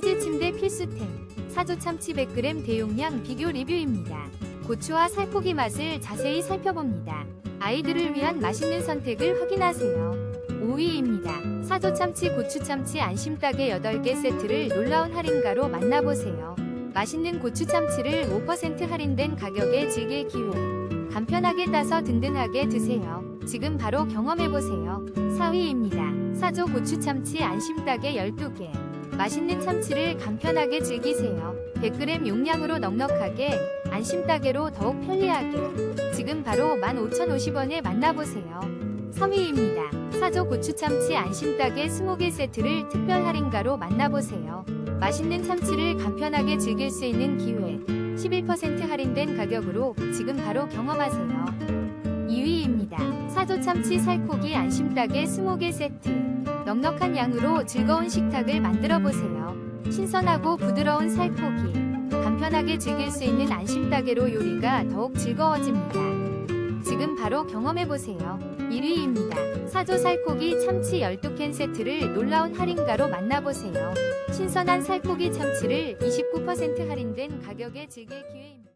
키즈 침대 필수템 사조 참치 100g 대용량 비교 리뷰입니다. 고추와 살코기 맛을 자세히 살펴봅니다. 아이들을 위한 맛있는 선택을 확인하세요. 5위입니다. 사조 참치 고추 참치 안심닭의 8개 세트를 놀라운 할인가로 만나보세요. 맛있는 고추 참치를 5% 할인된 가격에 즐길 기회. 간편하게 따서 든든하게 드세요. 지금 바로 경험해보세요. 4위입니다. 사조 고추 참치 안심닭의 12개. 맛있는 참치를 간편하게 즐기세요. 100g 용량으로 넉넉하게 안심 따개로 더욱 편리하게. 지금 바로 15,050원에 만나보세요. 3위입니다. 사조 고추참치 안심 따개 20개 세트를 특별 할인가로 만나보세요. 맛있는 참치를 간편하게 즐길 수 있는 기회. 11% 할인된 가격으로 지금 바로 경험하세요. 2위입니다. 사조 참치 살코기 안심따개 20개 세트. 넉넉한 양으로 즐거운 식탁을 만들어 보세요. 신선하고 부드러운 살코기. 간편하게 즐길 수 있는 안심따개로 요리가 더욱 즐거워집니다. 지금 바로 경험해 보세요. 1위입니다. 사조 살코기 참치 12캔 세트를 놀라운 할인가로 만나보세요. 신선한 살코기 참치를 29% 할인된 가격에 즐길 기회입니다.